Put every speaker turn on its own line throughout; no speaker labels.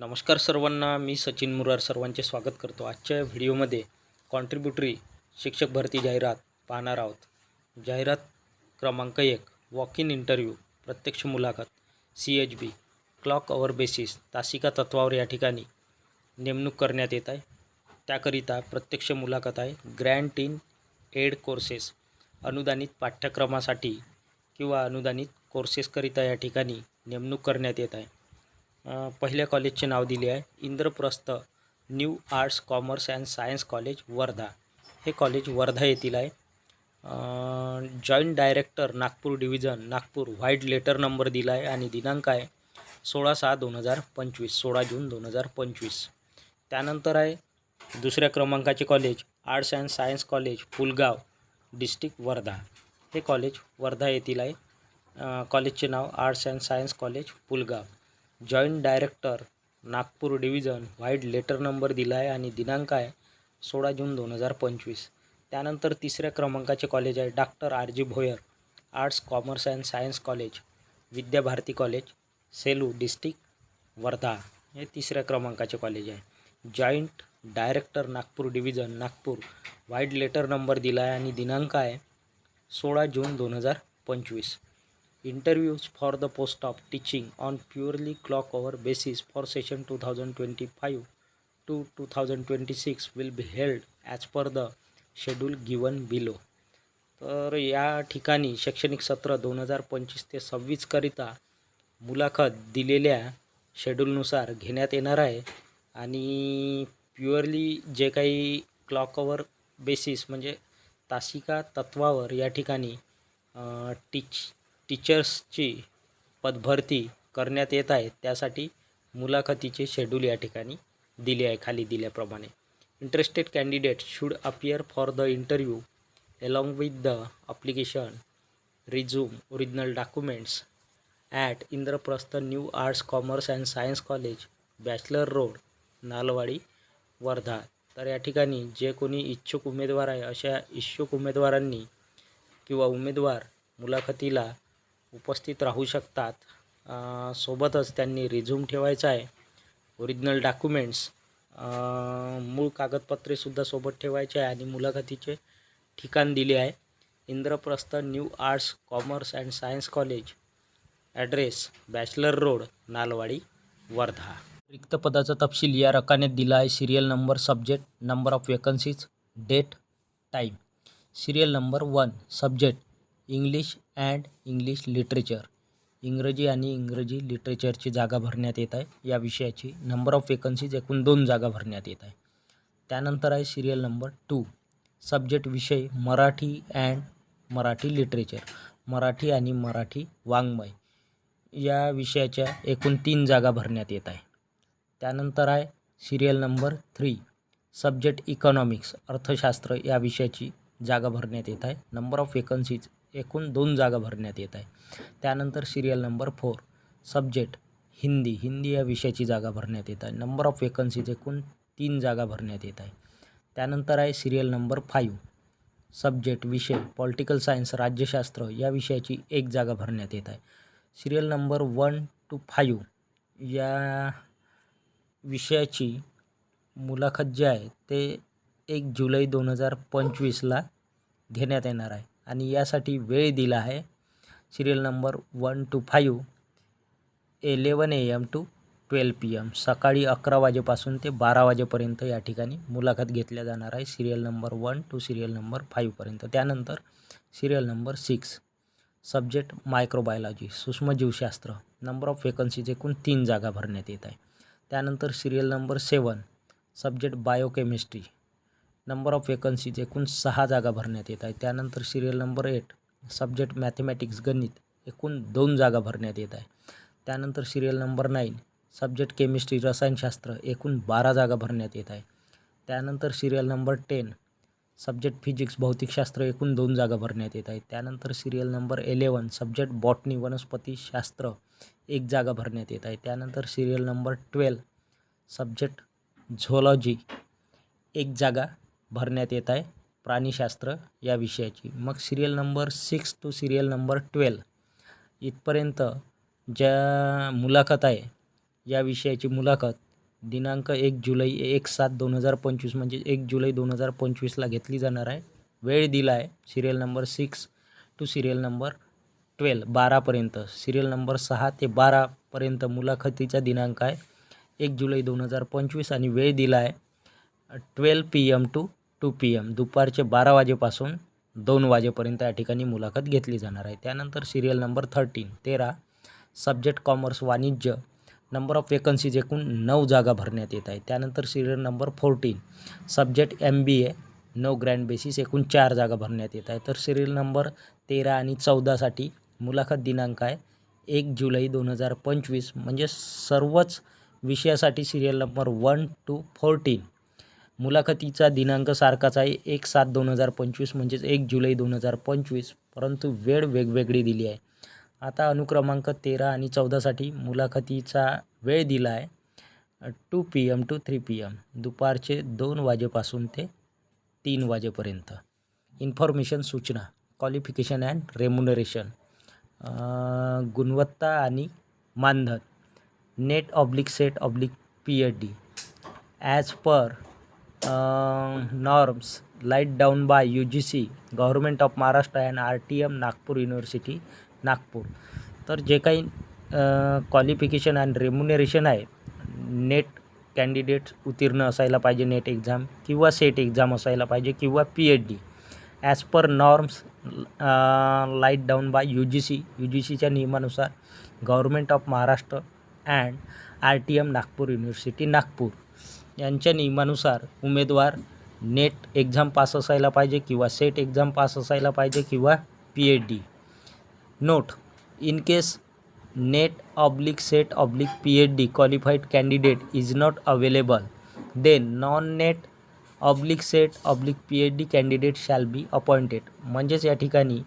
नमस्कार सर्वांना मी सचिन मुरार सर्वांचे स्वागत करतो आजच्या व्हिडिओमध्ये. कॉन्ट्रीब्युटरी शिक्षक भरती जाहिरात पाहणार आहोत. जाहिरात क्रमांक एक वॉक इन इंटरव्ह्यू प्रत्यक्ष मुलाखत C H B clock hour basis तासिका तत्वावर या ठिकाणी नेमणूक करण्यात येत आहे. त्याकरिता प्रत्यक्ष मुलाखत आहे. ग्रँट इन एड कोर्सेस अनुदानित पाठ्यक्रमासाठी किंवा अनुदानित कोर्सेसकरिता या ठिकाणी नेमणूक करण्यात येत आहे. पहिल्या कॉलेजचे नाव दिले आहे. Indraprastha new arts commerce and science college Wardha. हे कॉलेज वर्धा येथील आहे. Joint director Nagpur division Nagpur vide letter number दिला आहे आणि दिनांक आहे सोळा सहा दोन हजार पंचवीस सोळा जून दोन हजार पंचवीस. त्यानंतर आहे दुसऱ्या क्रमांकाचे college arts and science college Pulgaon district Wardha. हे कॉलेज वर्धा येथील आहे. कॉलेजचे नाव arts and science college Pulgaon joint director Nagpur division vide letter number दिला आहे आणि दिनांक आहे सोळा जून दोन हजार पंचवीस. त्यानंतर तिसऱ्या क्रमांकाचे कॉलेज आहे doctor R G Bhoyar arts commerce and science college Vidyabharati college Selu district Wardha. हे तिसऱ्या क्रमांकाचे कॉलेज आहे. Joint director Nagpur division Nagpur vide letter number दिला आहे आणि दिनांक आहे सोळा जून दोन हजार पंचवीस. Interviews for the post of teaching on purely clock hour basis for session two thousand twenty five to two thousand twenty six will be held as per the schedule given below तर या ठिकाणी शैक्षणिक सत्र दोन हजार पंचवीस ते सव्वीसकरिता मुलाखत दिलेल्या शेड्यूलनुसार घेण्यात येणार आहे. आणि प्युअरली जे काही क्लॉक ओवर बेसिस म्हणजे तासिका तत्वावर या ठिकाणी टीच टीचर्सची पदभरती करण्यात येत आहे. त्यासाठी मुलाखतीचे शेड्यूल या ठिकाणी दिले आहे खाली दिल्याप्रमाणे. Interested candidate should appear for the interview along with the application resume original documents at Indraprastha new arts commerce and science college bachelor road Nalwadi Wardha तर या ठिकाणी जे कोणी इच्छुक उमेदवार आहे अशा इच्छुक उमेदवारांनी किंवा उमेदवार मुलाखतीला उपस्थित राहू शकतात. सोबतच त्यांनी रिझ्यूम ठेवायचा आहे. ओरिजिनल डॉक्युमेंट्स मूळ कागदपत्रेसुद्धा सोबत ठेवायचे आहे आणि मुलाखतीचे ठिकाण दिले आहे. Indraprastha new arts commerce and science college address bachelor road Nalwadi Wardha. रिक्त पदाचा तपशील या रकाने दिला आहे. Serial number subject number of vacancies date time serial number one subject English and English literature. इंग्रजी आणि इंग्रजी लिटरेचरची जागा भरण्यात येत आहे. या विषयाची नंबर ऑफ वेकन्सीज एकूण दोन जागा भरण्यात येत आहे. त्यानंतर आहे सिरियल नंबर टू सब्जेक्ट विषय मराठी अँड मराठी लिटरेचर. मराठी आणि मराठी वाङ्मय. या विषयाच्या एकूण तीन जागा भरण्यात येत आहे. त्यानंतर आहे serial number three subject economics अर्थशास्त्र या विषयाची जागा भरण्यात येत आहे. नंबर ऑफ वेकन्सीज एकूण दोन जागा भरण्यात येत आहे. त्यानंतर serial number four subject Hindi. Hindi या विषयाची जागा भरण्यात येत आहे. नंबर ऑफ वेकन्सीज एकूण तीन जागा भरण्यात येत आहे. त्यानंतर आहे सिरियल नंबर फाईव्ह सब्जेक्ट विषय पॉलिटिकल सायन्स राज्यशास्त्र या विषयाची एक जागा भरण्यात येत आहे. Serial number one to five या विषयाची मुलाखत जे आहे ते एक जुलै दोन हजार पंचवीसला घेण्यात येणार आहे. आणि यासाठी वेळ दिला आहे. Serial number one to five eleven A M to twelve P M. सकाळी अकरा वाजेपासून ते बारा वाजेपर्यंत या ठिकाणी मुलाखत घेतल्या जाणार आहे. Serial number one to serial number फाईव्हपर्यंत त्यानंतर serial number six subject microbiology सूक्ष्मजीवशास्त्र नंबर ऑफ वेकन्सीज एकूण तीन जागा भरण्यात येत आहे. त्यानंतर serial number seven subject biochemistry number of vacancies एकूण सहा जागा भरण्यात येत आहे त्यानंतर serial number eight subject mathematics गणित एकूण दोन जागा भरण्यात येत आहे. त्यानंतर serial number nine subject chemistry रसायनशास्त्र एकूण बारा जागा भरण्यात येत आहे. त्यानंतर serial number ten subject physics भौतिकशास्त्र एकूण दोन जागा भरण्यात येत आहे त्यानंतर serial number eleven subject botany वनस्पतीशास्त्र एक जागा भरण्यात येत आहे. त्यानंतर serial number twelve subject zoology एक जागा भरण्यात येत आहे. प्राणीशास्त्र या विषयाची. मग serial number six to serial number twelve इथपर्यंत ज्या मुलाखत आहे या विषयाची मुलाखत दिनांक एक जुलै एक सात दोन हजार पंचवीस म्हणजे एक जुलै दोन हजार पंचवीसला घेतली जाणार आहे. वेळ दिला आहे serial number six to serial number twelve बारापर्यंत सिरियल नंबर सहा ते बारापर्यंत मुलाखतीचा दिनांक आहे. एक जुलै दोन हजार पंचवीस आणि वेळ दिला आहे. Twelve P M to two P M दुपारचे बारा वाजेपासून दोन वाजेपर्यंत या ठिकाणी मुलाखत घेतली जाणार आहे. त्यानंतर सिरियल नंबर थर्टीन तेरा सब्जेक्ट कॉमर्स वाणिज्य नंबर ऑफ वेकन्सीज एकूण नऊ जागा भरण्यात येत आहे त्यानंतर serial number fourteen subject M B A नऊ ग्रँड बेसिस एकूण चार जागा भरण्यात येत आहे तर सिरियल नंबर तेरा आणि चौदासाठी मुलाखत दिनांक आहे एक जुलै दोन हजार पंचवीस. म्हणजे सर्वच विषयासाठी serial number one to fourteen मुलाखतीचा दिनांक सारखाच आहे. एक सात दोन हजार पंचवीस म्हणजेच एक जुलै दोन हजार पंचवीस. परंतु वेळ वेगवेगळी दिली आहे. आता अनुक्रमांक तेरा आणि चौदासाठी मुलाखतीचा वेळ दिला आहे. Two P M to three P M. दुपारचे दोन वाजेपासून ते तीन वाजेपर्यंत. इन्फॉर्मेशन सूचना क्वालिफिकेशन अँड रेम्युनरेशन. गुणवत्ता आणि मानधन. NET oblique SET oblique P H D. As per norms laid down by U G C government of Maharashtra and R T M Nagpur university Nagpur तर जे काही क्वालिफिकेशन अँड रेम्युनरेशन आहे NET candidate उत्तीर्ण असायला पाहिजे net exam किंवा set exam असायला पाहिजे किंवा P H D as per norms laid down by U G C U G सीच्या नियमानुसार government of Maharashtra and R T M Nagpur university Nagpur यांच्या नियमानुसार उमेदवार नेट एक्झाम पास असायला पाहिजे किंवा सेट एक्झाम पास असायला पाहिजे किंवा P H D. Note in case net oblique set oblique P H D qualified candidate is not available then non net oblique set oblique P H D candidate shall be appointed म्हणजेच या ठिकाणी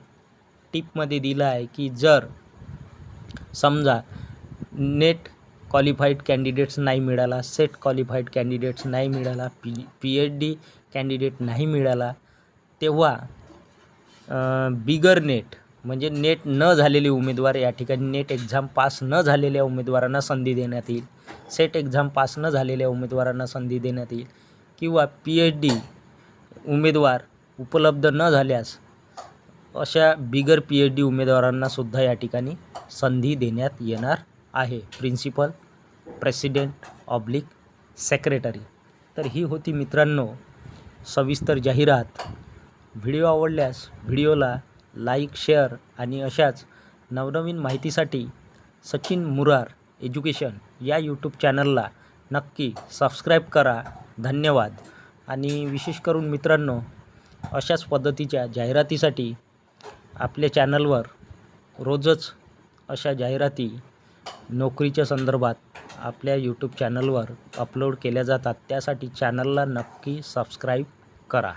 टिपमध्ये दिलं आहे की जर समजा net qualified candidates नाही मिळाला सेट क्वालिफाईड कॅन्डिडेट्स नाही मिळाला P P H D candidate नाही मिळाला तेव्हा बिगर नेट म्हणजे नेट न झालेले उमेदवार या ठिकाणी नेट एक्झाम पास न झालेल्या उमेदवारांना संधी देण्यात येईल. सेट एक्झाम पास न झालेल्या उमेदवारांना संधी देण्यात येईल. किंवा पी एच डी उमेदवार उपलब्ध न झाल्यास अशा बिगर पी एच डी उमेदवारांनासुद्धा या ठिकाणी संधी देण्यात येणार आहे. प्रिन्सिपल प्रेसिडेंट ऑब्लिक सेक्रेटरी तर ही होती मित्रांनो सविस्तर जाहिरात. व्हिडिओ आवडल्यास व्हिडिओला लाईक शेअर आणि अशाच नवनवीन माहितीसाठी सचिन मुरार एज्युकेशन या यूट्यूब चॅनलला नक्की सबस्क्राईब करा. धन्यवाद. आणि विशेष करून मित्रांनो अशाच पद्धतीच्या जाहिरातीसाठी आपल्या चॅनलवर रोजच अशा जाहिराती नोकरीच्या संदर्भात आपल्या यूट्यूब चॅनलवर अपलोड केल्या जातात. त्यासाठी चॅनलला नक्की सबस्क्राईब करा.